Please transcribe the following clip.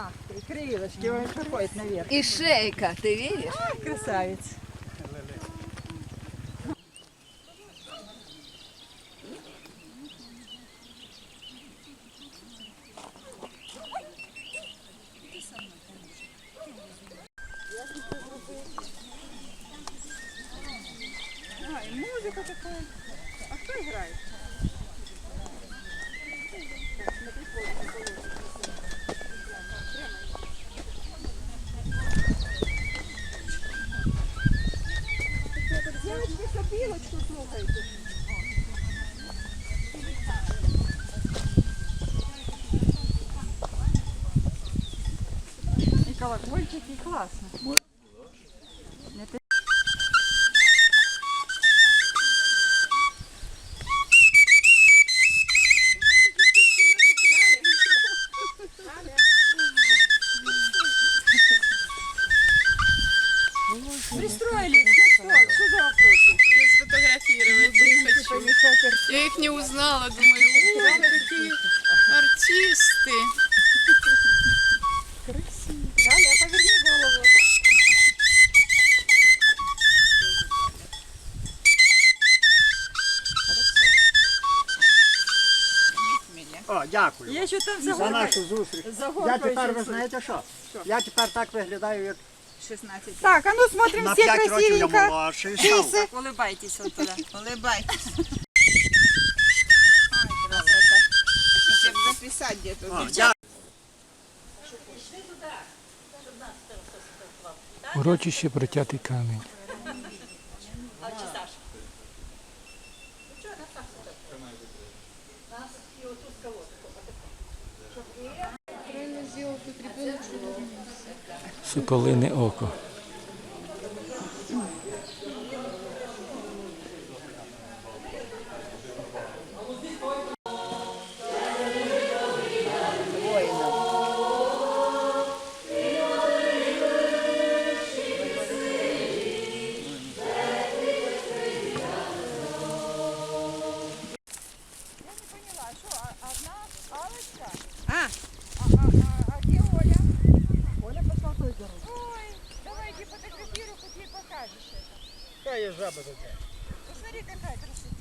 А, и крылышки, он проходит наверх. И шейка, ты видишь? Ай, красавец. А, и музыка такая. А кто играет? тарілочку, слухайте. І колокольчики класно. Пристроили. Что, что за вопросы? сфотографировать их хочу. Я их не узнала, думаю, ой, какие артисты. Поверни голову. О, дякую Я там за за нашу зустріч. за Я тепер, ви знаєте що? Я тепер так виглядаю, як 16. Так, а ну смотрим на все 5 років я красивенько. молодший. став. Кисы. Улыбайтесь вот туда. Улыбайтесь. Чтобы записать где-то. О, дя- Урочище протятий камінь. Соколине око. А, А є жаба така. Посмотри, какая красива.